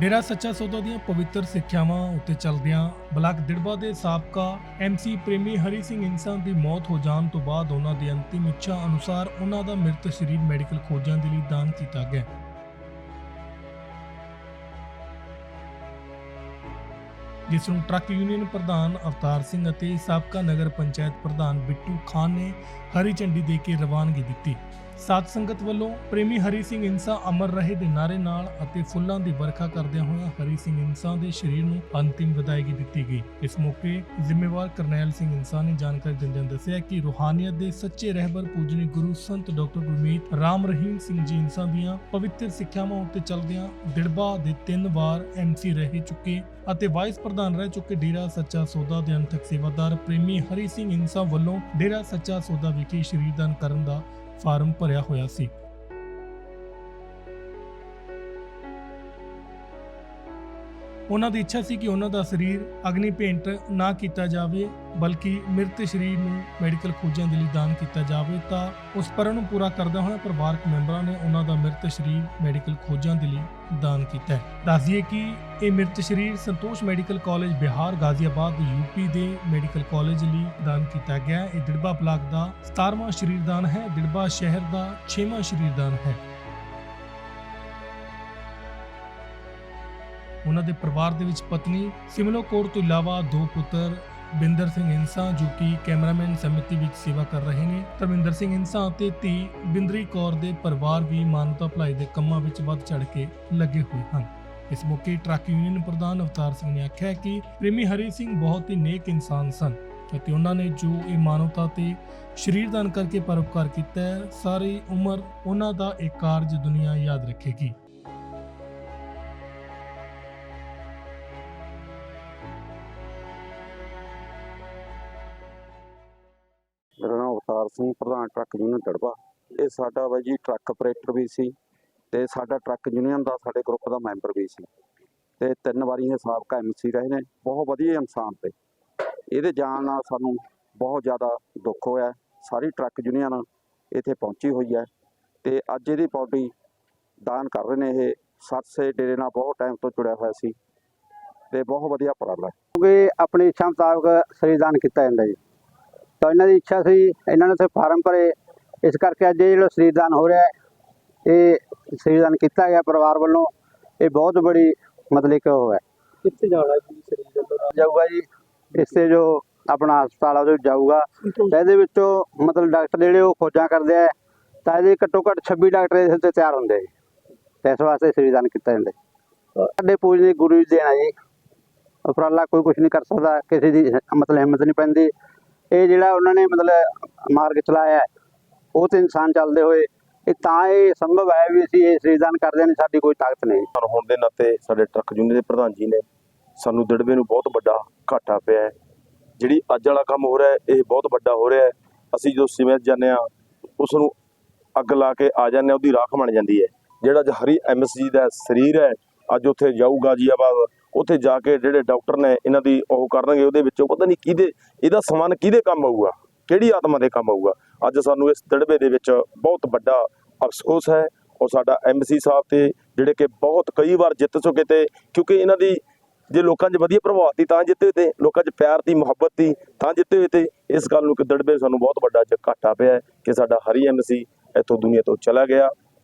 ਡੇਰਾ ਸੱਚਾ ਸੌਦਾ ਦੀਆਂ ਪਵਿੱਤਰ ਸਿੱਖਿਆਵਾਂ ਉੱਤੇ ਚੱਲਦਿਆਂ ਬਲਾਕ ਦਿੜਬਾ ਦੇ ਸਾਬਕਾ ਐਮਸੀ ਪ੍ਰੇਮੀ ਹਰੀ ਸਿੰਘ ਇਨਸਾਨ ਦੀ ਮੌਤ ਹੋ ਜਾਣ ਤੋਂ ਬਾਅਦ ਉਹਨਾਂ ਦੀ ਅੰਤਿਮ ਇੱਛਾ ਅਨੁਸਾਰ ਉਹਨਾਂ ਦਾ ਮ੍ਰਿਤ ਸਰੀਰ ਮੈਡੀਕਲ ਖੋਜਾਂ ਦੇ ਲਈ ਦਾਨ ਕੀਤਾ ਗਿਆ। ਜਿਸ ਨੂੰ ਟਰੱਕ ਯੂਨੀਅਨ ਪ੍ਰਧਾਨ ਅਵਤਾਰ ਸਿੰਘ ਅਤੇ ਸਾਬਕਾ ਨਗਰ ਪੰਚਾਇਤ ਪ੍ਰਧਾਨ ਬਿੱਟੂ ਖਾਨ ਨੇ ਹਰੀ ਝੰਡੀ ਦੇ ਕੇ ਰਵਾਨਗੀ ਦਿੱਤੀ। ਸਾਧ ਸੰਗਤ ਵੱਲੋਂ ਪ੍ਰੇਮੀ ਹਰੀ ਸਿੰਘ ਇਨਸਾ ਅਮਰ ਰਹੇ ਦੇ ਨਾਰੇ ਨਾਲ ਅਤੇ ਫੁੱਲਾਂ ਦੀ ਵਰਖਾ ਕਰਦਿਆਂ ਹੋਇਆਂ ਹਰੀ ਸਿੰਘ ਇਨਸਾ ਦੇ ਸਰੀਰ ਨੂੰ ਅੰਤਿਮ ਵਿਦਾਇਗੀ ਦਿੱਤੀ ਗਈ। ਇਸ ਮੌਕੇ ਜ਼ਿੰਮੇਵਾਰ ਕਰਨੈਲ ਸਿੰਘ ਇਨਸਾ ਨੇ ਜਾਣਕਾਰੀ ਦਿੰਦਿਆਂ ਦੱਸਿਆ ਕਿ ਰੂਹਾਨੀਅਤ ਦੇ ਸੱਚੇ ਰਹਿਬਰ ਪੂਜਨੀ ਗੁਰੂ ਸੰਤ ਡਾਕਟਰ ਗੁਰਮੀਤ ਰਾਮ ਰਹੀਮ ਸਿੰਘ ਜੀ ਇਨਸਾ ਦੀਆਂ ਪਵਿੱਤਰ ਸਿੱਖਿਆਵਾਂ ਉੱਤੇ ਚੱਲਦਿਆਂ ਦਿੜਬਾ ਦੇ ਤਿੰਨ ਵਾਰ ਐਮਸੀ ਰਹਿ ਚੁੱਕੇ ਅਤੇ ਵਾਈਸ ਪ੍ਰਧਾਨ ਰਹਿ ਚੁੱਕੇ ਡੇਰਾ ਸੱਚਾ ਸੌਦਾ ਦੇ ਅੰਤਕ ਸੇਵਾਦਾਰ ਪ੍ਰੇਮੀ ਹਰੀ ਸਿੰਘ ਇਨਸਾ ਵੱਲੋਂ ਡੇਰਾ ਸੱਚਾ ਸੌਦਾ ਵਿਖੇ ਸ਼ਰੀਰਦਾਨ ਕਰਨ ਦਾ ਫਾਰਮ ਭਰਿਆ ਹੋਇਆ ਸੀ। ਉਹਨਾਂ ਦੀ ਇੱਛਾ ਸੀ ਕਿ ਉਹਨਾਂ ਦਾ ਸਰੀਰ ਅਗਨੀ ਭੇਂਟ ਨਾ ਕੀਤਾ ਜਾਵੇ, ਬਲਕਿ ਮ੍ਰਿਤ ਸਰੀਰ ਨੂੰ ਮੈਡੀਕਲ ਖੋਜਾਂ ਦੇ ਲਈ ਦਾਨ ਕੀਤਾ ਜਾਵੇ, ਤਾਂ ਉਸ ਪਰਨ ਨੂੰ ਪੂਰਾ ਕਰਦਾ ਹੋਇਆ ਪਰਿਵਾਰਕ ਮੈਂਬਰਾਂ ਨੇ ਉਹਨਾਂ ਦਾ ਮ੍ਰਿਤ ਸਰੀਰ ਮੈਡੀਕਲ ਖੋਜਾਂ ਦੇ ਲਈ ਦਾਨ ਕੀਤਾ ਹੈ ਦੱਸਦੀਏ ਕਿ ਇਹ ਮ੍ਰਿਤ ਸਰੀਰ Santosh medical college Bihar, Ghaziabad UP ਦੇ ਮੈਡੀਕਲ ਕਾਲਜ ਲਈ ਦਾਨ ਕੀਤਾ ਗਿਆ ਹੈ। ਇਹ ਦਿੜਬਾ ਬਲਾਕ ਦਾ 17ਵਾਂ ਸ਼ਰੀਰਦਾਨ ਹੈ ਦਿੜਬਾ ਸ਼ਹਿਰ ਦਾ 6ਵਾਂ ਸ਼ਰੀਰਦਾਨ ਹੈ ਉਹਨਾਂ ਦੇ ਪਰਿਵਾਰ ਦੇ ਵਿੱਚ ਪਤਨੀ, ਸਿਮਲੋ ਕੌਰ ਤੋਂ ਇਲਾਵਾ ਦੋ ਪੁੱਤਰ, ਬਿੰਦਰ ਸਿੰਘ ਇਨਸਾ ਜੋ ਕਿ ਕੈਮਰਾਮੈਨ ਸਮਿਤੀ ਵਿੱਚ ਸੇਵਾ ਕਰ ਰਹੇ ਨੇ। ਧਰਮਿੰਦਰ ਸਿੰਘ ਇਨਸਾ ਅਤੇ ਧੀ ਬਿੰਦਰੀ ਕੌਰ ਦੇ ਪਰਿਵਾਰ ਵੀ ਮਾਨਵਤਾ ਭਲਾਈ ਦੇ ਕੰਮਾਂ ਵਿੱਚ ਵੱਧ ਚੜ ਕੇ ਲੱਗੇ ਹੋਏ ਹਨ। ਇਸ ਮੌਕੇ ਟਰੱਕ ਯੂਨੀਅਨ ਪ੍ਰਧਾਨ ਅਵਤਾਰ ਸਿੰਘ ਨੇ ਆਖਿਆ ਕਿ ਪ੍ਰੇਮੀ ਹਰੀ ਸਿੰਘ ਬਹੁਤ ਹੀ ਨੇਕ ਇਨਸਾਨ ਸਨ ਅਤੇ ਉਹਨਾਂ ਨੇ ਜੋ ਇਹ ਮਾਨਵਤਾ ਤੇ ਸ਼ਰੀਰਦਾਨ ਕਰਕੇ ਪਰਉਪਕਾਰ ਕੀਤਾ ਹੈ, ਸਾਰੀ ਉਮਰ ਉਹਨਾਂ ਦਾ ਇਹ ਕਾਰਜ ਦੁਨੀਆ ਯਾਦ ਰੱਖੇਗੀ। ਅਵਤਾਰ ਸਿੰਘ ਪ੍ਰਧਾਨ ਟਰੱਕ ਯੂਨੀਅਨ ਤੜਵਾ ਇਹ ਸਾਡਾ ਬਾਈ ਜੀ ਟਰੱਕ ਆਪਰੇਟਰ ਵੀ ਸੀ ਤੇ ਸਾਡਾ ਟਰੱਕ ਯੂਨੀਅਨ ਦਾ ਸਾਡੇ ਗਰੁੱਪ ਦਾ ਮੈਂਬਰ ਵੀ ਸੀ। ਤੇ ਤਿੰਨ ਵਾਰੀ ਇਹ ਸਾਬਕਾ ਐਮਸੀ ਰਹੇ ਨੇ, ਬਹੁਤ ਵਧੀਆ ਇਨਸਾਨ ਤੇ। ਇਹਦੇ ਜਾਣ ਨਾਲ ਸਾਨੂੰ ਬਹੁਤ ਜ਼ਿਆਦਾ ਦੁੱਖ ਹੋਇਆ। ਸਾਰੀ ਟਰੱਕ ਯੂਨੀਅਨ ਇੱਥੇ ਪਹੁੰਚੀ ਹੋਈ ਹੈ ਤੇ ਅੱਜ ਇਹਦੀ ਬੋਡੀ ਦਾਨ ਕਰ ਰਹੇ ਨੇ ਇਹ। ਸਰਸੇ ਡੇਰੇ ਨਾਲ ਬਹੁਤ ਟਾਈਮ ਤੋਂ ਜੁੜਿਆ ਹੋਇਆ ਸੀ ਤੇ ਬਹੁਤ ਵਧੀਆ ਉਪਰਾਲਾ ਹੈ। ਕਿਉਂਕਿ ਆਪਣੀ ਇੱਛਾ ਮੁਤਾਬਕ ਸਰੀਰਦਾਨ ਕੀਤਾ ਜਾਂਦਾ ਜੀ। ਤਾਂ ਇਹਨਾਂ ਦੀ ਇੱਛਾ ਸੀ ਇਹਨਾਂ ਨੇ ਉੱਥੇ ਫਾਰਮ ਭਰੇ। ਇਸ ਕਰਕੇ ਅੱਜ ਇਹ ਜਿਹੜਾ ਸਰੀਰਦਾਨ ਹੋ ਰਿਹਾ ਹੈ ਇਹ ਸਰੀਰਦਾਨ ਕੀਤਾ ਗਿਆ ਪਰਿਵਾਰ ਵੱਲੋਂ। ਇਹ ਬਹੁਤ ਬੜੀ ਮਤਲਬ ਕਿ ਉਹ ਹੈ। ਕਿੱਥੇ ਜਾਣਾ ਜੀ ਸਰੀਰ ਜਾਊਗਾ ਜੀ ਇਸ ਤੇ ਜੋ ਆਪਣਾ ਹਸਪਤਾਲ ਆ ਉਹਦੇ ਜਾਊਗਾ। ਤਾਂ ਇਹਦੇ ਵਿੱਚੋਂ ਮਤਲਬ ਡਾਕਟਰ ਜਿਹੜੇ ਉਹ ਖੋਜਾਂ ਕਰਦੇ ਆ ਤਾਂ ਇਹਦੇ ਘੱਟੋ ਘੱਟ 26 ਡਾਕਟਰ ਇਸ ਉੱਤੇ ਤਿਆਰ ਹੁੰਦੇ। ਤੇ ਇਸ ਵਾਸਤੇ ਸਰੀਰਦਾਨ ਕੀਤਾ ਜਾਂਦਾ। ਸਾਡੇ ਪੂਜਨੀ ਗੁਰੂ ਜੀ ਦੇਣਾ ਜੀ। ਉਪਰਾਲਾ ਕੋਈ ਕੁਝ ਨਹੀਂ ਕਰ ਸਕਦਾ ਕਿਸੇ ਦੀ ਮਤਲਬ ਹਿੰਮਤ ਨਹੀਂ ਪੈਂਦੀ। ਇਹ ਜਿਹੜਾ ਉਹਨਾਂ ਨੇ ਮਤਲਬ ਮਾਰਗ ਚਲਾਇਆ ਉਹ ਤੇ ਇਨਸਾਨ ਚੱਲਦੇ ਹੋਏ, ਇਹ ਤਾਂ ਇਹ ਸੰਭਵ ਹੈ ਵੀ ਅਸੀਂ ਇਹ ਸਰੀਰਦਾਨ ਕਰਦੇ ਨਹੀਂ ਸਾਡੀ ਕੋਈ ਤਾਕਤ ਨਹੀਂ। ਪਰ ਹੋਣ ਦੇ ਨਾਤੇ ਸਾਡੇ ਟਰੱਕ ਯੂਨੀਅਨ ਦੇ ਪ੍ਰਧਾਨ ਜੀ ਨੇ ਸਾਨੂੰ ਦਿੜਵੇ ਨੂੰ ਬਹੁਤ ਵੱਡਾ ਘਾਟਾ ਪਿਆ ਹੈ। ਜਿਹੜੀ ਅੱਜ ਵਾਲਾ ਕੰਮ ਹੋ ਰਿਹਾ ਇਹ ਬਹੁਤ ਵੱਡਾ ਹੋ ਰਿਹਾ ਹੈ। ਅਸੀਂ ਜਦੋਂ ਸਿਮਤ ਜਾਂਦੇ ਆ ਉਸ ਨੂੰ ਅੱਗ ਲਾ ਕੇ ਆ ਜਾਂਦੇ ਹਾਂ, ਉਹਦੀ ਰਾਖ ਬਣ ਜਾਂਦੀ ਹੈ। ਜਿਹੜਾ ਅੱਜ ਹਰੀ ਐਮਐਸਜੀ ਦਾ ਸਰੀਰ ਹੈ, ਅੱਜ ਉੱਥੇ ਜਾਊਗਾ ਜੀ ਆਬਾਦ। ਉੱਥੇ ਜਾ ਕੇ ਜਿਹੜੇ ਡਾਕਟਰ ਨੇ ਇਹਨਾਂ ਦੀ ਉਹ ਕਰਨਗੇ, ਉਹਦੇ ਵਿੱਚੋਂ ਪਤਾ ਨਹੀਂ ਕਿਹਦੇ, ਇਹਦਾ ਸਮਾਨ ਕਿਹਦੇ ਕੰਮ ਆਊਗਾ, ਕਿਹੜੀ ਆਤਮਾ ਦੇ ਕੰਮ ਆਊਗਾ। ਅੱਜ ਸਾਨੂੰ ਇਸ ਦਿੜਵੇ ਦੇ ਵਿੱਚ ਬਹੁਤ ਵੱਡਾ ਅਫਸੋਸ ਹੈ ਔਰ ਸਾਡਾ ਐਮਸੀ ਸਾਹਿਬ ਤੇ ਜਿਹੜੇ ਕਿ ਬਹੁਤ ਕਈ ਵਾਰ ਜਿੱਤ ਚੁੱਕੇ ਤੇ, ਕਿਉਂਕਿ ਇਹਨਾਂ ਦੀ ਜੇ ਲੋਕਾਂ 'ਚ ਵਧੀਆ ਪ੍ਰਭਾਵ ਤੀ ਤਾਂ ਜਿੱਤੇ ਹੋਏ ਤੇ, ਲੋਕਾਂ 'ਚ ਪਿਆਰ ਦੀ ਮੁਹੱਬਤ ਦੀ ਤਾਂ ਜਿੱਤੇ ਹੋਏ ਤੇ, ਇਸ ਗੱਲ ਨੂੰ ਕਿ ਦੜਬੇ ਸਾਨੂੰ ਬਹੁਤ ਵੱਡਾ ਅੱਜ ਘਾਟਾ ਪਿਆ ਕਿ ਸਾਡਾ ਹਰੀ ਐਮਸੀ ਇੱਥੋਂ ਦੁਨੀਆ ਤੋਂ ਚਲਾ ਗਿਆ।